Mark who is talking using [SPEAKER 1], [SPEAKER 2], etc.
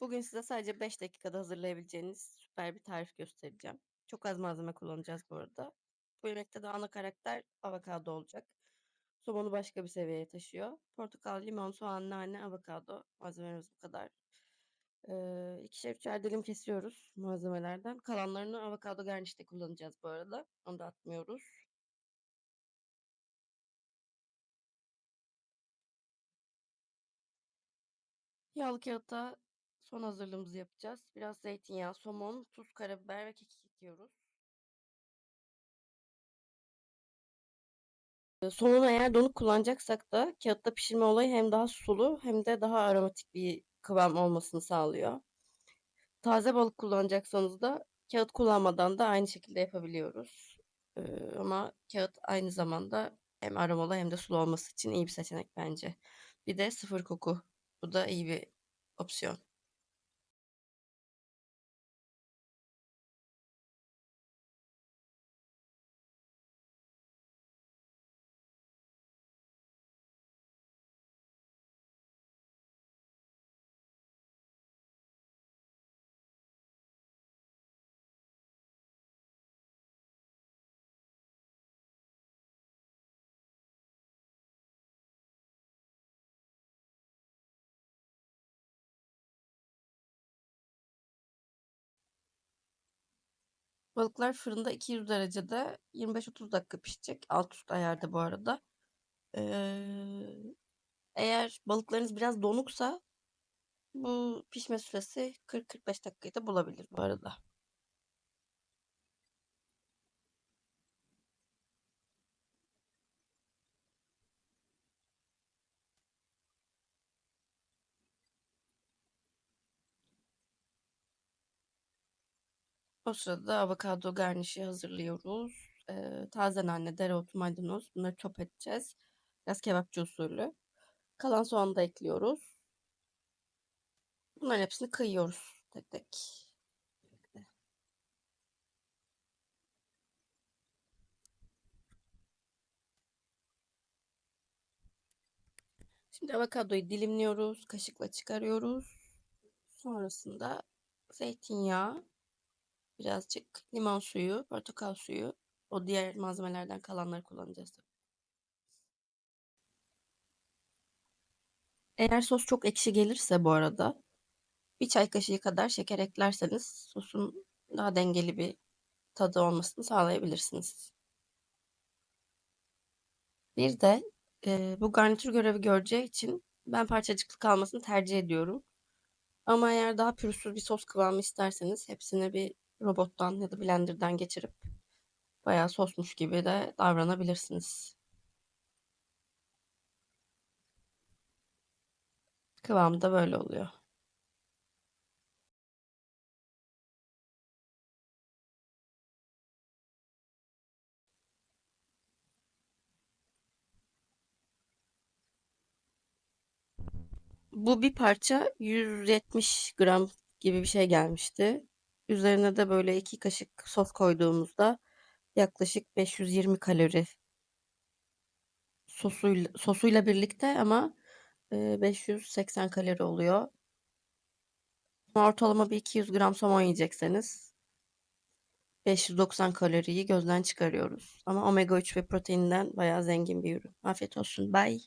[SPEAKER 1] Bugün size sadece 5 dakikada hazırlayabileceğiniz süper bir tarif göstereceğim. Çok az malzeme kullanacağız bu arada. Bu yemekte de ana karakter avokado olacak. Somonu başka bir seviyeye taşıyor. Portakal, limon, soğan, nane, avokado. Malzememiz bu kadar. Ee, ikişer üçer dilim kesiyoruz malzemelerden. Kalanlarını avokado garnişte kullanacağız bu arada. Onu da atmıyoruz. Yağlı kağıtta son hazırlığımızı yapacağız. Biraz zeytinyağı, somon, tuz, karabiber ve kekik ekliyoruz. Somonu eğer donuk kullanacaksak da kağıtta pişirme olayı hem daha sulu hem de daha aromatik bir kıvam olmasını sağlıyor. Taze balık kullanacaksanız da kağıt kullanmadan da aynı şekilde yapabiliyoruz. Ee, ama kağıt aynı zamanda hem aromalı hem de sulu olması için iyi bir seçenek bence. Bir de sıfır koku. Bu da iyi bir opsiyon. Balıklar fırında 200 derecede 25-30 dakika pişecek. Alt üst ayarda bu arada. Ee, eğer balıklarınız biraz donuksa bu pişme süresi 40-45 dakikayı da bulabilir bu arada. O sırada avokado garnişi hazırlıyoruz. Ee, taze nane, dereotu, maydanoz bunları chop edeceğiz. Biraz kebapçı usulü. Kalan soğanı da ekliyoruz. Bunların hepsini kıyıyoruz tek tek. Şimdi avokadoyu dilimliyoruz. Kaşıkla çıkarıyoruz. Sonrasında zeytinyağı, birazcık limon suyu, portakal suyu, o diğer malzemelerden kalanları kullanacağız. Eğer sos çok ekşi gelirse bu arada bir çay kaşığı kadar şeker eklerseniz sosun daha dengeli bir tadı olmasını sağlayabilirsiniz. Bir de e, bu garnitür görevi göreceği için ben parçacıklı kalmasını tercih ediyorum. Ama eğer daha pürüzsüz bir sos kıvamı isterseniz hepsini bir robottan ya da blenderdan geçirip bayağı sosmuş gibi de davranabilirsiniz. Kıvamı da böyle oluyor. Bu bir parça 170 gram gibi bir şey gelmişti. Üzerine de böyle iki kaşık sos koyduğumuzda yaklaşık 520 kalori sosuyla, sosuyla birlikte ama 580 kalori oluyor. Ortalama bir 200 gram somon yiyecekseniz 590 kaloriyi gözden çıkarıyoruz. Ama omega 3 ve proteinden bayağı zengin bir ürün. Afiyet olsun. Bye.